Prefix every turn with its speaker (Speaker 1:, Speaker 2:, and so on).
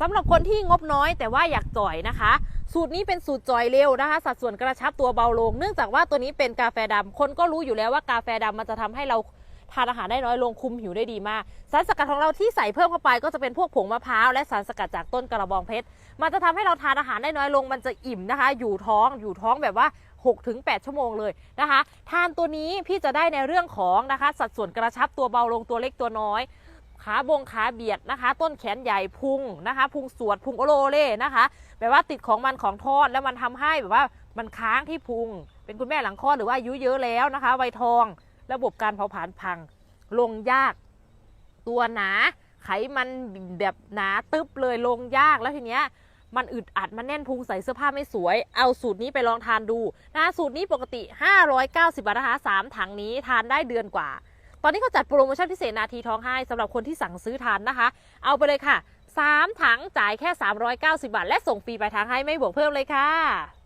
Speaker 1: สำหรับคนที่งบน้อยแต่ว่าอยากจ่อยนะคะ สูตรนี้เป็นสูตรจ่อยเร็วนะคะ สัดส่วนกระชับตัวเบาลง เนื่องจากว่าตัวนี้เป็นกาแฟดำคนก็รู้อยู่แล้วว่ากาแฟดำมันจะทำให้เราทานอาหารได้น้อยลงคุมหิวได้ดีมาก สารสกัดของเราที่ใส่เพิ่มเข้าไปก็จะเป็นพวกผงมะพร้าวและสารสกัดจากต้นกระบองเพชร มันจะทำให้เราทานอาหารได้น้อยลง มันจะอิ่มนะคะ อยู่ท้องอยู่ท้องแบบว่า 6-8 ชั่วโมงเลยนะคะ ทานตัวนี้พี่จะได้ในเรื่องของนะคะ สัดส่วนกระชับตัวเบาลงตัวเล็กตัวน้อย ขาบงขาเบียดนะคะ ต้นแขนใหญ่พุงนะคะพุงสวดพุงโอโลเล่นะคะแบบว่าติดของมันของทอดแล้วมันทำให้แบบว่ามันค้างที่พุง เป็นคุณแม่หลังคลอดหรือว่าอายุเยอะแล้วนะคะวัยทอง ระบบการเผาผลาญพัง ลงยาก ตัวหนาไขมันแบบหนาตึ๊บเลยลงยากแล้วทีเนี้ยมันอึดอัดมันแน่นพุงใส่เสื้อผ้าไม่สวย เอาสูตรนี้ไปลองทานดูนะสูตรนี้ปกติ 590 บาทนะคะ3ถังนี้ทานได้เดือนกว่า ตอนนี้เขาจัดโปรโมชั่นพิเศษนาทีท้องให้สำหรับคนที่สั่งซื้อทานนะคะ เอาไปเลยค่ะ 3 ถังจ่ายแค่ 390 บาท และส่งฟรีไปทางให้ไม่บวกเพิ่มเลยค่ะ